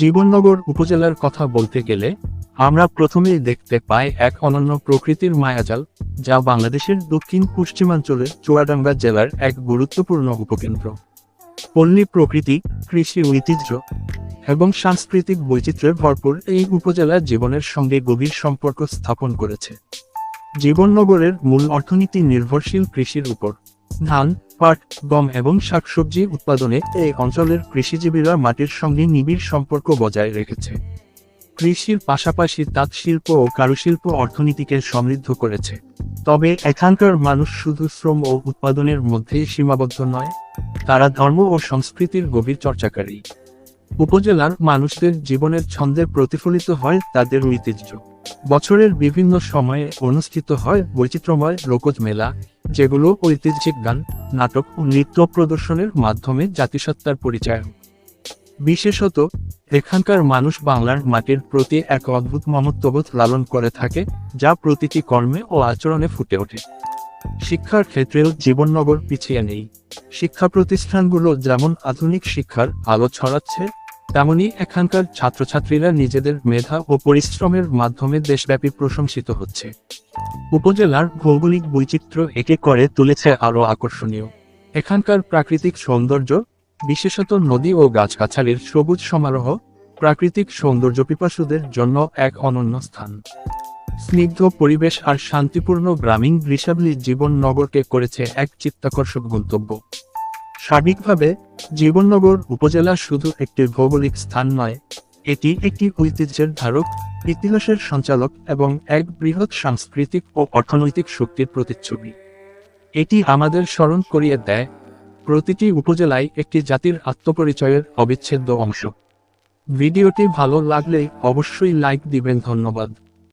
জীবননগর উপজেলার কথা বলতে গেলে, আমরা প্রথমেই দেখতে পাই এক অনন্য প্রকৃতির মায়াজাল, যা বাংলাদেশের দক্ষিণ পশ্চিমাঞ্চলের চুয়াডাঙ্গা জেলার এক গুরুত্বপূর্ণ উপকেন্দ্র। পল্লী প্রকৃতি, কৃষি ঐতিহ্য এবং সাংস্কৃতিক বৈচিত্র্যে ভরপুর এই উপজেলা জীবনের সঙ্গে গভীর সম্পর্ক স্থাপন করেছে। জীবননগরের মূল অর্থনীতি নির্ভরশীল কৃষির উপর। ধান, পাট, গম এবং শাকসবজি উৎপাদনে এই অঞ্চলের কৃষিজীবীরা মাটির সঙ্গে নিবিড় সম্পর্ক বজায় রেখেছে। কৃষির পাশাপাশি তাঁত শিল্প ও কারুশিল্প অর্থনীতিকে সমৃদ্ধ করেছে। তবে এখানকার মানুষ শুধু শ্রম ও উৎপাদনের মধ্যেই সীমাবদ্ধ নয়, তারা ধর্ম ও সংস্কৃতির গভীর চর্চাকারী। উপজেলার মানুষদের জীবনের ছন্দে প্রতিফলিত হয় তাদের ঐতিহ্য। বছরের বিভিন্ন সময়ে অনুষ্ঠিত হয় বৈচিত্র্যময় লোকজ মেলা যেগুলো ঐতিহ্যিক গান, নাটক ও নৃত্য প্রদর্শনের মাধ্যমে জাতিসত্তার পরিচয়। বিশেষত, এখানকার মানুষ বাংলার মাটির প্রতি এক অদ্ভুত মমত্ববোধ লালন করে থাকে, যা প্রতিটি কর্মে ও আচরণে ফুটে ওঠে। শিক্ষার ক্ষেত্রেও জীবননগর পিছিয়ে নেই। শিক্ষা প্রতিষ্ঠানগুলো যেমন আধুনিক শিক্ষার আলো ছড়াচ্ছে, তেমনি এখানকার ছাত্রছাত্রীরা নিজেদের মেধা ও পরিশ্রমের মাধ্যমে দেশব্যাপী প্রশংসিত হচ্ছে। উপজেলার ভৌগোলিক বৈচিত্র্য একে করে তুলেছে আরও আকর্ষণীয়। এখানকার প্রাকৃতিক সৌন্দর্য, বিশেষত নদী ও গাছগাছালির সবুজ সমারোহ, প্রাকৃতিক সৌন্দর্য পিপাসুদের জন্য এক অনন্য স্থান। স্নিগ্ধ পরিবেশ আর শান্তিপূর্ণ গ্রামীণ দৃশ্যাবলী জীবন নগরকে করেছে এক চিত্তাকর্ষক গন্তব্য। সার্বিকভাবে, জীবননগর উপজেলা শুধু একটি ভৌগোলিক স্থান নয়, এটি একটি ঐতিহ্যের ধারক। ইতিহাসের সঞ্চালক এবং এক বৃহৎ সাংস্কৃতিক ও অর্থনৈতিক শক্তির প্রতিচ্ছবি। এটি আমাদের স্মরণ করিয়ে দেয়, প্রতিটি উপজেলায় একটি জাতির আত্মপরিচয়ের অবিচ্ছেদ্য অংশ। ভিডিওটি ভালো লাগলে অবশ্যই লাইক দিবেন, ধন্যবাদ।